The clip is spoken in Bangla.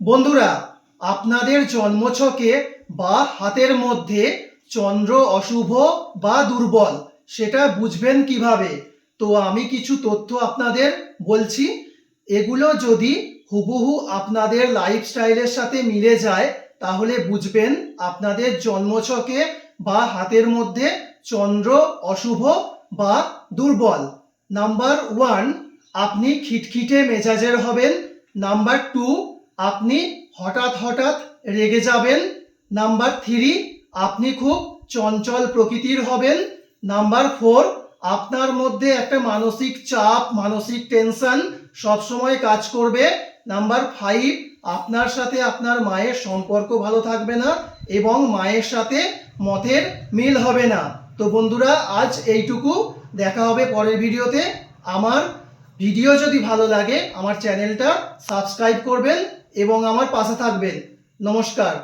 বন্ধুরা, আপনাদের জন্মছকে বা হাতের মধ্যে চন্দ্র অশুভ বা দুর্বল, সেটা বুঝবেন কীভাবে? তো আমি কিছু তথ্য আপনাদের বলছি। এগুলো যদি হুবহু আপনাদের লাইফস্টাইলের সাথে মিলে যায়, তাহলে বুঝবেন আপনাদের জন্মছকে বা হাতের মধ্যে চন্দ্র অশুভ বা দুর্বল। নাম্বার ওয়ান আপনি খিটখিটে মেজাজের হবেন। নাম্বার টু আপনি হঠাৎ হঠাৎ রেগে যাবেন। নাম্বার থ্রি, আপনি খুব চঞ্চল প্রকৃতির হবেন। নাম্বার ফোর, আপনার মধ্যে একটা মানসিক চাপ, মানসিক টেনশন সবসময় কাজ করবে। নাম্বার ফাইভ, আপনার সাথে আপনার মায়ের সম্পর্ক ভালো থাকবে না এবং মায়ের সাথে মতের মিল হবে না। তো বন্ধুরা, আজ এইটুকু। দেখা হবে পরের ভিডিওতে। আমার ভিডিও যদি ভালো লাগে আমার চ্যানেলটা সাবস্ক্রাইব করবেন এবং আমার পাশে থাকবেন। নমস্কার।